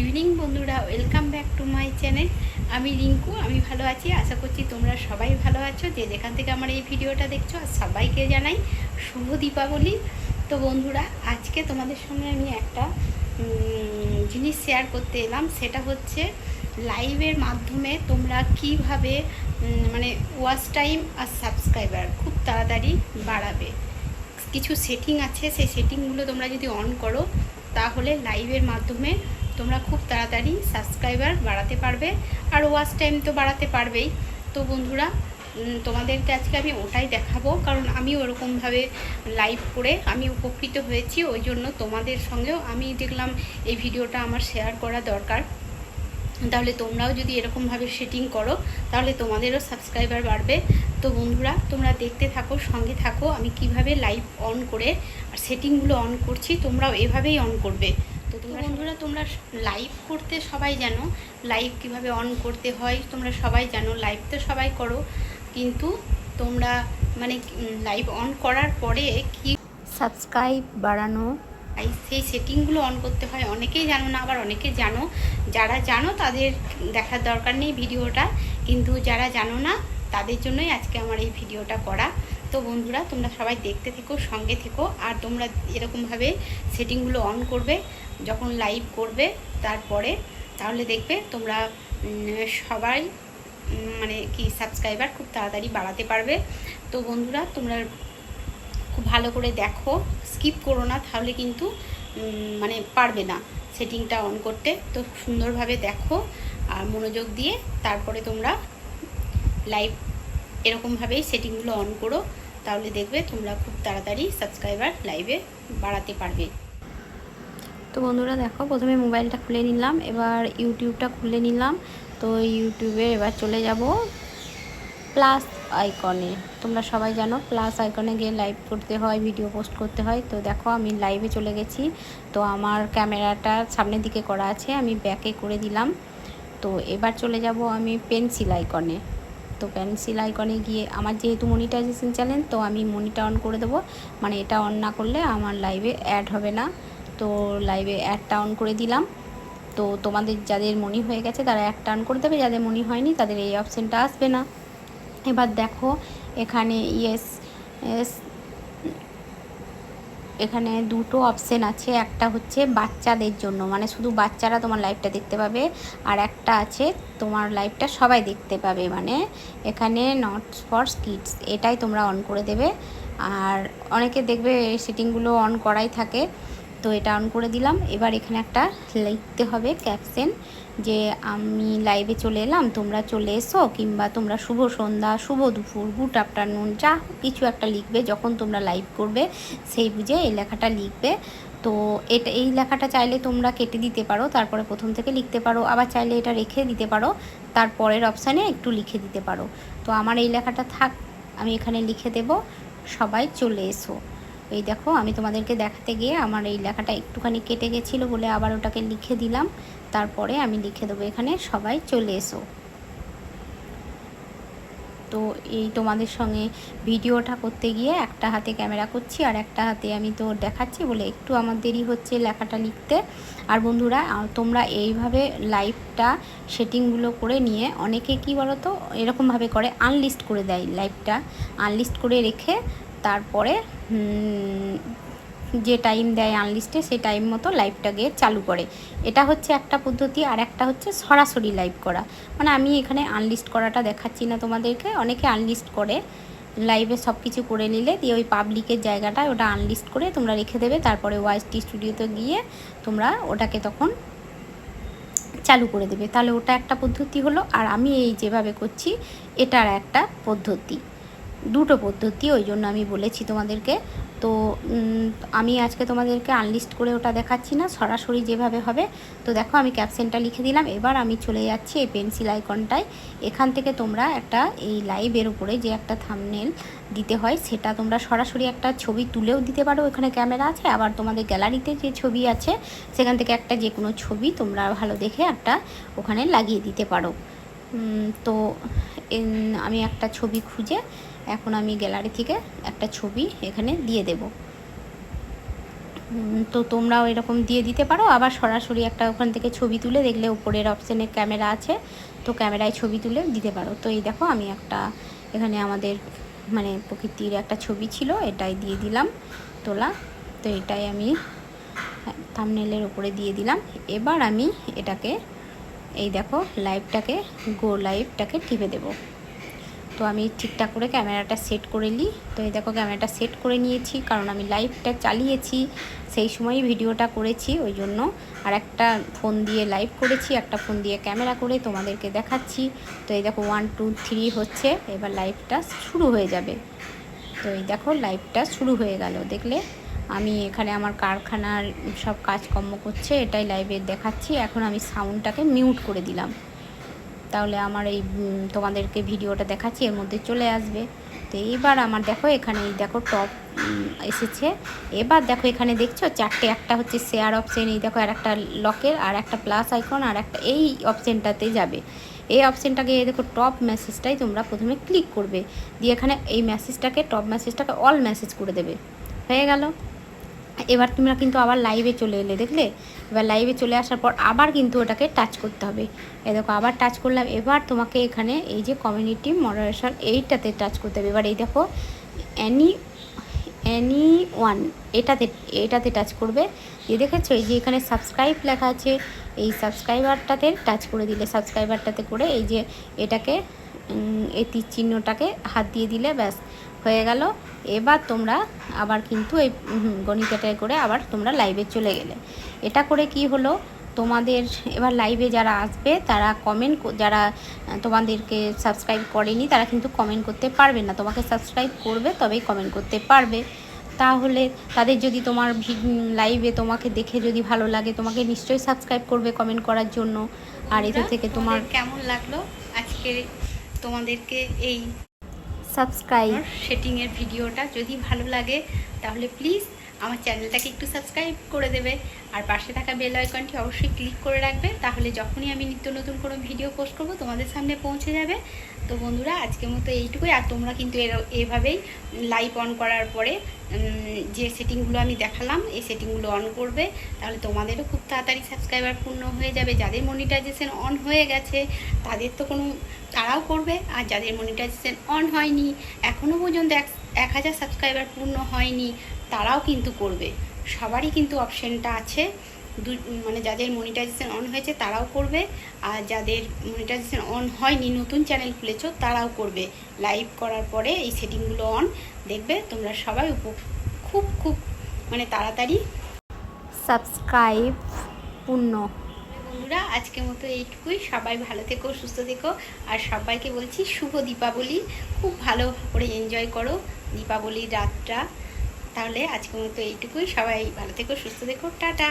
Evening বন্ধুরা welcome back to my channel আমি রিঙ্কু, আমি ভালো আছি, আশা করছি তোমরা সবাই ভালো আছো, যে যেখান থেকে আমার এই ভিডিওটা দেখছ, আর সবাইকে জানাই শুভ দীপাবলি। তো বন্ধুরা, আজকে তোমাদের সঙ্গে আমি একটা জিনিস শেয়ার করতে এলাম, সেটা হচ্ছে লাইভের মাধ্যমে তোমরা কীভাবে মানে ওয়াচ টাইম আর সাবস্ক্রাইবার খুব তাড়াতাড়ি বাড়াবে। কিছু সেটিং আছে, সেই সেটিংগুলো তোমরা যদি অন করো, তাহলে লাইভের মাধ্যমে তোমরা খুব তাড়াতাড়ি সাবস্ক্রাইবার বাড়াতে পারবে আর ওয়াচ টাইম তো বাড়াতে পারবেই। তো বন্ধুরা তোমাদেরকে আজকে আমি ওটাই দেখাবো, কারণ আমি ওরকমভাবে লাইভ করে আমি উপকৃত হয়েছি, ওই জন্য তোমাদের সঙ্গেও আমি দেখলাম এই ভিডিওটা আমার শেয়ার করা দরকার। তাহলে তোমরাও যদি এরকমভাবে সেটিং করো, তাহলে তোমাদেরও সাবস্ক্রাইবার বাড়বে। তো বন্ধুরা, তোমরা দেখতে থাকো, সঙ্গে থাকো, আমি কীভাবে লাইভ অন করে আর সেটিংগুলো অন করছি, তোমরাও এভাবেই অন করবে। তো বন্ধুরা তোমরা লাইভ করতে সবাই জানো লাইভ কীভাবে অন করতে হয় তোমরা সবাই জানো লাইভ তো সবাই করো কিন্তু তোমরা মানে লাইভ অন করার পরে কি সাবস্ক্রাইব বাড়ানো। সেই সেটিংগুলো অন করতে হয়। অনেকেই জানো না আবার অনেকে জানো। যারা জানো তাদের দেখার দরকার নেই ভিডিওটা কিন্তু যারা জানো না তাদের জন্যই আজকে আমার এই ভিডিওটা করা। তো বন্ধুরা তোমরা সবাই দেখতে থেকো সঙ্গে থেকো আর তোমরা এরকমভাবে সেটিংগুলো অন করবে। যখন লাইভ করবে তারপরে, তাহলে দেখবে তোমরা সবাই মানে কি সাবস্ক্রাইবার খুব তাড়াতাড়ি বাড়াতে পারবে। তো বন্ধুরা, তোমরা খুব ভালো করে দেখো স্কিপ করো না, তাহলে কিন্তু মানে পারবে না সেটিংটা অন করতে। তো সুন্দরভাবে দেখো আর মনোযোগ দিয়ে তারপরে তোমরা লাইভ এরকমভাবেই সেটিংগুলো অন করো, তাহলে দেখবে তোমরা খুব তাড়াতাড়ি সাবস্ক্রাইবার লাইভে বাড়াতে পারবে। তো বন্ধুরা দেখো প্রথমে মোবাইলটা খুলে নিলাম, এবার ইউটিউবটা খুলে নিলাম। তো ইউটিউবে এবার চলে যাব প্লাস আইকনে। তোমরা সবাই জানো প্লাস আইকনে গিয়ে লাইভ করতে হয়, ভিডিও পোস্ট করতে হয়। তো দেখো আমি লাইভে চলে গেছি। তো আমার ক্যামেরাটা সামনের দিকে করা আছে, আমি ব্যাকে করে দিলাম। তো এবার চলে যাব আমি পেন্সিল আইকনে। তো পেন্সিল আইকনে গিয়ে আমার যেহেতু মনিটাইজেশন চ্যানেল তো আমি মনিটা অন করে দেবো। মানে এটা অন না করলে আমার লাইভে অ্যাড হবে না। তো লাইভে অ্যাডটা অন করে দিলাম। তো তোমাদের যাদের মনি হয়ে গেছে তারা একটা অন করে দেবে, যাদের মনি হয়নি তাদের এই অপশানটা আসবে না। এবার দেখো, এখানে ইয়েস এখানে দুটো অপশান আছে। একটা হচ্ছে বাচ্চাদের জন্য মানে শুধু বাচ্চারা তোমার লাইভটা দেখতে পাবে, আর একটা আছে তোমার লাইভটা সবাই দেখতে পাবে মানে এখানে নট ফর কিডস এটাই তোমরা অন করে দেবে। আর অনেকে দেখবে সেটিংগুলো অন করাই থাকে। তো এটা অন করে দিলাম। এবার এখানে একটা লিখতে হবে ক্যাপশন যে, আমি লাইভে চলে এলাম, তোমরা চলে এসো কিংবা তোমরা শুভ সন্ধ্যা, শুভ দুপুর গুড আফটারনুন যা কিছু একটা লিখবে যখন তোমরা লাইভ করবে, সেই বুঝে এই লেখাটা লিখবে। তো এটা, এই লেখাটা চাইলে তোমরা কেটে দিতে পারো, তারপরে প্রথম থেকে লিখতে পারো, আবার চাইলে এটা রেখে দিতে পারো, তারপরের অপশানে একটু লিখে দিতে পারো। তো আমার এই লেখাটা থাক, আমি এখানে লিখে দেব, সবাই চলে এসো। এই দেখো, আমি তোমাদেরকে দেখাতে গিয়ে আমার এই লেখাটা একটুখানি কেটে গেছিল বলে আবার ওটাকে লিখে দিলাম। তারপরে আমি লিখে দেবো, এখানে সবাই চলে এসো। তো এই তোমাদের সঙ্গে ভিডিওটা করতে গিয়ে একটা হাতে ক্যামেরা করছি আর একটা হাতে আমি তো দেখাচ্ছি বলে একটু আমার দেরি হচ্ছে লেখাটা লিখতে। আর বন্ধুরা তোমরা এইভাবে লাইভটা সেটিংগুলো করে নিয়ে অনেকে কি বলো তো এরকমভাবে করে আনলিস্ট করে দেয় লাইভটা। আনলিস্ট করে রেখে তারপরে যে টাইম দেয় আনলিস্টে সেই টাইম মতো লাইভটাকে চালু করে। এটা হচ্ছে একটা পদ্ধতি, আর একটা হচ্ছে সরাসরি লাইভ করা। মানে আমি এখানে আনলিস্ট করাটা দেখাচ্ছি না তোমাদেরকে। অনেকে আনলিস্ট করে লাইভে সব কিছু করে নিলে দিয়ে ওই পাবলিকের জায়গাটায় ওটা আনলিস্ট করে তোমরা রেখে দেবে। তারপরে ওয়াইসটি স্টুডিওতে গিয়ে তোমরা ওটাকে তখন চালু করে দেবে। তাহলে ওটা একটা পদ্ধতি হলো। আর আমি এই যেভাবে করছি, এটার একটা পদ্ধতি। দুটো পদ্ধতি, ওই জন্য আমি বলেছি তোমাদেরকে। তো আমি আজকে তোমাদেরকে আনলিস্ট করে ওটা দেখাচ্ছি না, সরাসরি যেভাবে হবে। তো দেখো, আমি ক্যাপশনটা লিখে দিলাম। এবার আমি চলে যাচ্ছি এই পেন্সিল আইকনটায় এখান থেকে তোমরা একটা এই লাইভের উপরে যে একটা থামনেল দিতে হয়, সেটা তোমরা সরাসরি একটা ছবি তুলেও দিতে পারো। এখানে ক্যামেরা আছে, আবার তোমাদের গ্যালারিতে যে ছবি আছে, সেখান থেকে একটা যে কোনো ছবি তোমরা ভালো দেখে একটা ওখানে লাগিয়ে দিতে পারো। তো আমি একটা ছবি খুঁজে এখন আমি গ্যালারি থেকে একটা ছবি এখানে দিয়ে দেব। তো তোমরাও এরকম দিয়ে দিতে পারো। আবার সরাসরি একটা ওখান থেকে ছবি তুলে দেখলে উপরের অপশানে ক্যামেরা আছে, তো ক্যামেরায় ছবি তুলে দিতে পারো। তো এই দেখো আমি একটা এখানে আমাদের মানে প্রকৃতির একটা ছবি ছিল, এটাই দিয়ে দিলাম তোলা। তো এটাই আমি থামনেলের উপরে দিয়ে দিলাম। এবার আমি এটাকে, এই দেখো লাইভটাকে গো লাইভটাকে টিপে দেবো। তো আমি ঠিকঠাক করে ক্যামেরাটা সেট করে নিই। তো এই দেখো ক্যামেরাটা সেট করে নিয়েছি, কারণ আমি লাইভটা চালিয়েছি, সেই সময়ই ভিডিওটা করেছি, ওই জন্য। আর একটা ফোন দিয়ে লাইভ করেছি, একটা ফোন দিয়ে ক্যামেরা করে তোমাদেরকে দেখাচ্ছি। তো এই দেখো ওয়ান টু থ্রি হচ্ছে, এবার লাইভটা শুরু হয়ে যাবে। তো এই দেখো লাইভটা শুরু হয়ে গেল, দেখলে? আমি এখানে আমার কারখানার সব কাজকর্ম করছে, এটাই লাইভে দেখাচ্ছি। এখন আমি সাউন্ডটাকে মিউট করে দিলাম। তাহলে আমার এই তোমাদেরকে ভিডিওটা দেখাচ্ছি, এর মধ্যে চলে আসবে। তো এইবার আমার দেখো এখানে এই দেখো টপ এসেছে। এবার দেখো, এখানে দেখছ, চারটে, একটা হচ্ছে শেয়ার অপশন এই দেখো আর একটা লকের আর একটা প্লাস আইকন আর একটা এই অপশানটাতে যাবে এই অপশানটাকে দেখো টপ মেসেজটাই তোমরা প্রথমে ক্লিক করবে। দিয়ে এখানে এই মেসেজটাকে টপ মেসেজটাকে অল মেসেজ করে দেবে। হয়ে গেল? এবার তোমরা কিন্তু আবার লাইভে চলে এলে, দেখলে? এবার লাইভে চলে আসার পর আবার কিন্তু ওটাকে টাচ করতে হবে। এ দেখো, আবার টাচ করলাম, এবার তোমাকে এখানে এই যে কমিউনিটি মডারেশন এইটাতে টাচ করতে হবে। এবার এই দেখো অ্যানি অ্যানি ওয়ান এটাতে এটাতে টাচ করবে। দিয়ে দেখেছ? এই যে এখানে সাবস্ক্রাইব লেখা আছে, এই সাবস্ক্রাইবারটাতে টাচ করে দিলে সাবস্ক্রাইবারটাতে করে এই যে এটাকে এই তীর চিহ্নটাকে হাত দিয়ে দিলে, ব্যাস। হয়ে গেল। এবার তোমরা আবার কিন্তু এই গণিতটায় করে আবার তোমরা লাইভে চলে গেলে। এটা করে কি হলো? তোমাদের এবার লাইভে যারা আসবে তারা কমেন্ট যারা তোমাদেরকে সাবস্ক্রাইব করেনি তারা কিন্তু কমেন্ট করতে পারবে না। তোমাকে সাবস্ক্রাইব করবে তবেই কমেন্ট করতে পারবে। তাহলে তাদের যদি তোমার লাইভে তোমাকে দেখে যদি ভালো লাগে তোমাকে নিশ্চয়ই সাবস্ক্রাইব করবে কমেন্ট করার জন্য। আর এতে থেকে তোমার কেমন লাগল? আজকে তোমাদেরকে এই সাবস্ক্রাইব। সেটিংয়ের ভিডিওটা যদি ভালো লাগে, তাহলে প্লিজ আমার চ্যানেলটাকে একটু সাবস্ক্রাইব করে দেবে। আর পাশে থাকা বেল আইকনটি অবশ্যই ক্লিক করে রাখবে, তাহলে যখনই আমি নিত্য নতুন কোনো ভিডিও পোস্ট করব, তোমাদের সামনে পৌঁছে যাবে। তো বন্ধুরা, আজকের মতো এইটুকুই। আর তোমরা কিন্তু এর- এভাবেই লাইভ অন করার পরে যে সেটিংগুলো আমি দেখালাম, এই সেটিংগুলো অন করবে। তাহলে তোমাদেরও খুব তাড়াতাড়ি সাবস্ক্রাইবার পূর্ণ হয়ে যাবে। যাদের মনিটাইজেশন অন হয়ে গেছে, তাদের তো কোনো তারাও করবে, আর যাদের মনিটাইজেশন অন হয়নি এখনও পর্যন্ত এক এক হাজার সাবস্ক্রাইবার পূর্ণ হয়নি, তারাও কিন্তু করবে। সবারই কিন্তু অপশানটা আছে। দু মানে যাদের মনিটাইজেশন অন হয়েছে, তারাও করবে, আর যাদের মনিটাইজেশন অন হয়নি, নতুন চ্যানেল খুলেছ, তারাও করবে। লাইভ করার পরে এই সেটিংগুলো অন দেখবে তোমরা সবাই উপ, খুব খুব মানে তাড়াতাড়ি সাবস্ক্রাইব পূর্ণ। বন্ধুরা, আজকের মতো এইটুকুই। সবাই ভালো থেকো, সুস্থ থেকো। আর সবাইকে বলছি শুভ দীপাবলি। খুব ভালো করে এনজয় করো দীপাবলির রাতটা। তাহলে আজকের মতো এইটুকুই। সবাই ভালো থেকো, সুস্থ থেকো। টাটা!